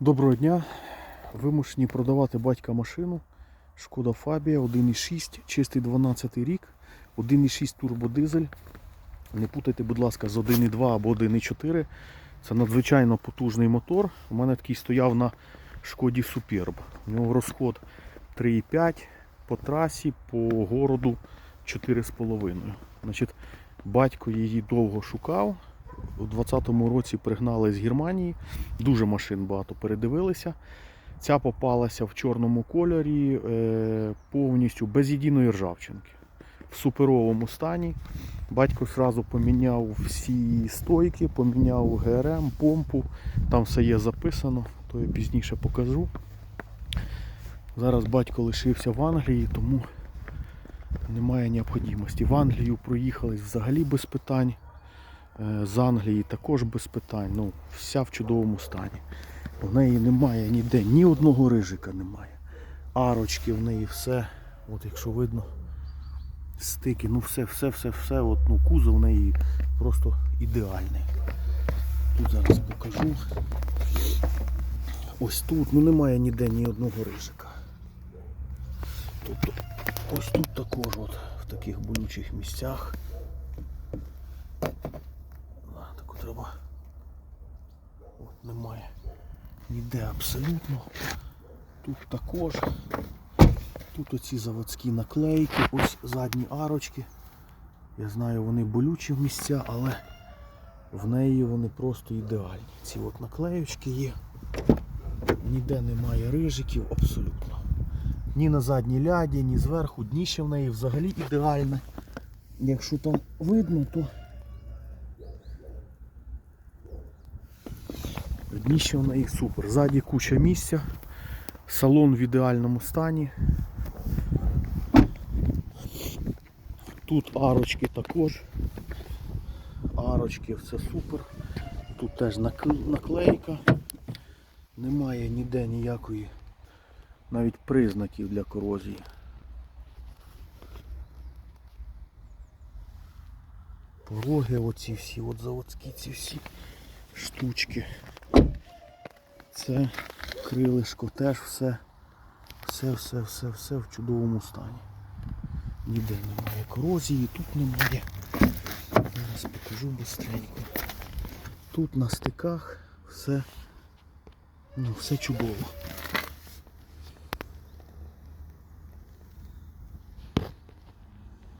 Доброго дня. Вимушені продавати батька машину. Шкода Фабія 1.6, чистий 12 рік, 1.6 турбодизель. Не путайте, будь ласка, з 1.2 або 1.4. Це надзвичайно потужний мотор. У мене такий стояв на шкоді Superb. У нього розход 3,5 по трасі, по городу 4,5. Значить, батько її довго шукав. У 2020 році пригнали з Германії. Дуже машин багато передивилися. Ця попалася в чорному кольорі, е, повністю без єдиної ржавчинки. В суперовому стані. Батько одразу поміняв всі стойки, поміняв ГРМ, помпу. Там все є записано, то я пізніше покажу. Зараз батько лишився в Англії, тому немає необхідності. В Англію проїхались взагалі без питань. Е, З Англії також без питань. Ну, вся в чудовому стані. В неї немає ніде, ні одного рижика немає. Арочки в неї все. От якщо видно, стики, ну все, все, все, все. От, ну, кузов в неї просто ідеальний. Тут зараз покажу. Ось тут, ну немає ніде ні одного рижика. Тобто ось тут також от, в таких болючих місцях. А, таку треба. От немає. Ніде абсолютно. Тут також. Тут оці заводські наклейки, ось задні арочки. Я знаю, вони болючі в місця, але в неї вони просто ідеальні. Ці от наклеючки є. Ніде немає рижиків абсолютно. Ні на задній ляді, ні зверху. Дніще в неї взагалі ідеальне. Якщо там видно, то Дніще в неї супер. Ззаді куча місця. Салон в ідеальному стані. Тут арочки також. Арочки все супер. Тут теж наклейка. Немає ніде ніякої навіть признаків для корозії. Пороги оці всі, от заводські ці всі штучки. Це крилишко теж все, все, все, все, все в чудовому стані. Ніде немає корозії, тут немає. Зараз покажу швидко. Тут на стиках все, ну, все чудово.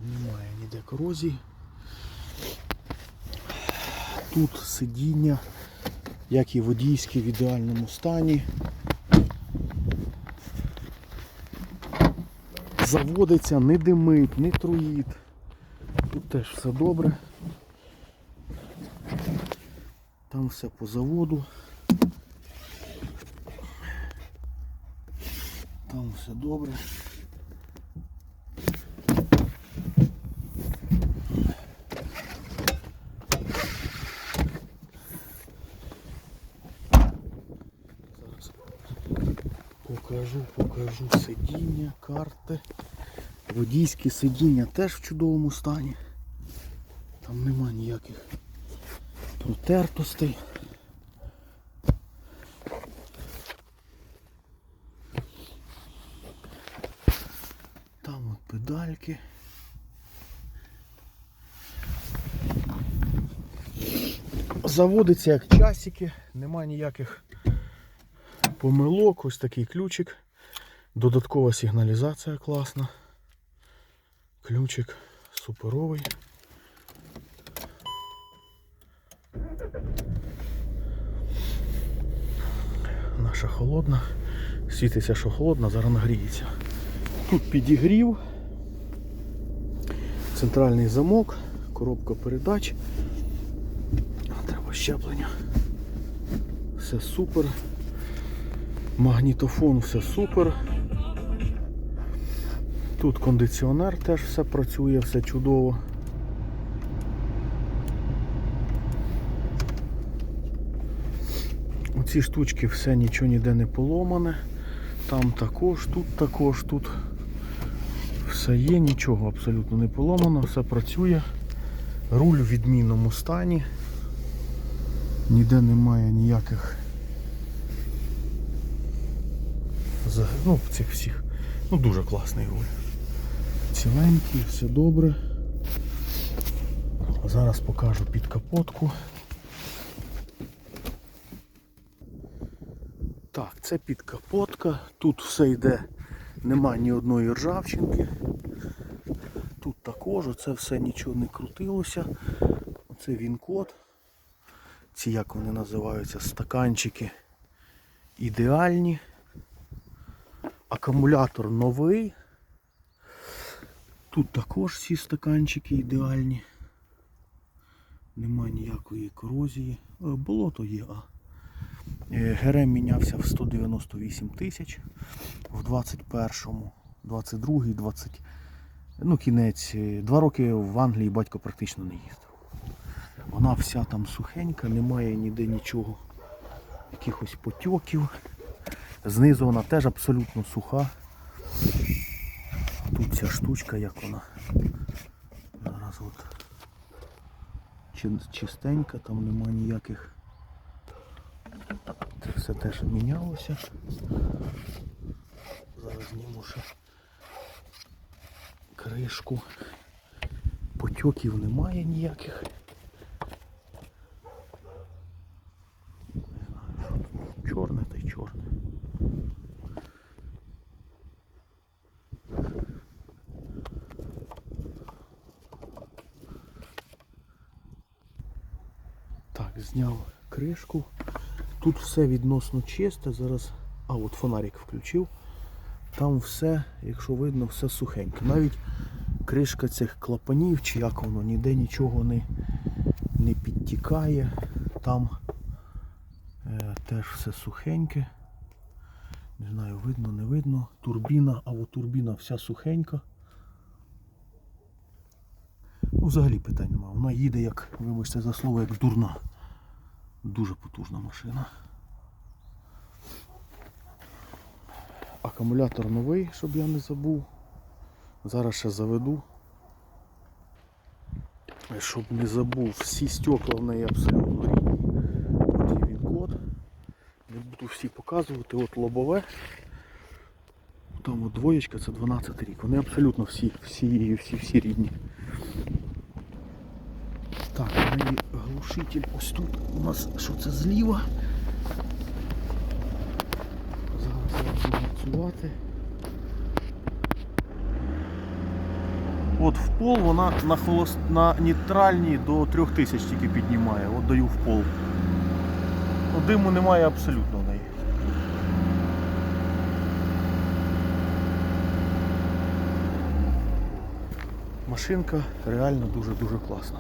Немає ніде корозії. Тут сидіння як і водійські в ідеальному стані. Заводиться, не димить, не труїть. Тут теж все добре. Там все по заводу. Там все добре. Зараз покажу, сидіння, карти. Водійські сидіння теж в чудовому стані. Там нема ніяких протертостей. Там от педальки. Заводиться як часики, нема ніяких помилок, ось такий ключик. Додаткова сигналізація класна. Ключик суперовий. Наша холодна. Світиться, що холодна, зараз нагріється. Тут підігрів, центральний замок, коробка передач. Треба щеплення. Все супер. Магнітофон все супер. Тут кондиціонер теж все працює, все чудово. Оці штучки все нічого ніде не поломане. Там також, тут також, тут все є, нічого абсолютно не поломано, все працює. Руль в відмінному стані. Ніде немає ніяких ну, цих всіх. Ну дуже класний руль. Ціленький, все добре. Зараз покажу під капотку. Так, це підкапотка. Тут все йде, нема ні одної ржавчинки. Тут також оце все нічого не крутилося. Оце він код. Ці як вони називаються, стаканчики ідеальні. Акумулятор новий. Тут також всі стаканчики ідеальні. Нема ніякої корозії. Е, Болото є, а. Е, ГРМ мінявся в 198 тисяч в 21-му, 22-й, 20. Ну, кінець. е, Два роки в Англії батько практично не їздив. Вона вся там сухенька, немає ніде нічого, якихось потьоків. Знизу вона теж абсолютно суха. Тут ця штучка, як вона. Зараз от чистенька, там нема ніяких. Все теж мінялося. Зараз зніму ще кришку. Потьоків немає ніяких. Не знаю, що тут. Чорне та й чорне. Так, зняв кришку. Тут все відносно чисте. Зараз. А, от фонарик включив. Там все, якщо видно, все сухеньке. Навіть кришка цих клапанів, чи як воно, ніде нічого не, не підтікає. Там е, теж все сухеньке. Не знаю, видно, не видно. Турбіна, а от турбіна вся сухенька. Ну, взагалі питань немає. Вона їде як, вибачте за слово, як дурна. Дуже потужна машина. Акумулятор новий, щоб я не забув. Зараз ще заведу. Щоб не забув, всі стекла в неї абсолютно є він код. Не буду всі показувати. От лобове. Там от двоєчка, це 12 рік. Вони абсолютно всі, всі, всі, всі рідні. Так, неї глушитель ось тут у нас що це зліва. Зараз я буду працювати. От в пол вона на, холост... на нейтральній до 3000 тільки піднімає. От даю в пол. Ну, диму немає абсолютно в неї. Машинка реально дуже-дуже класна.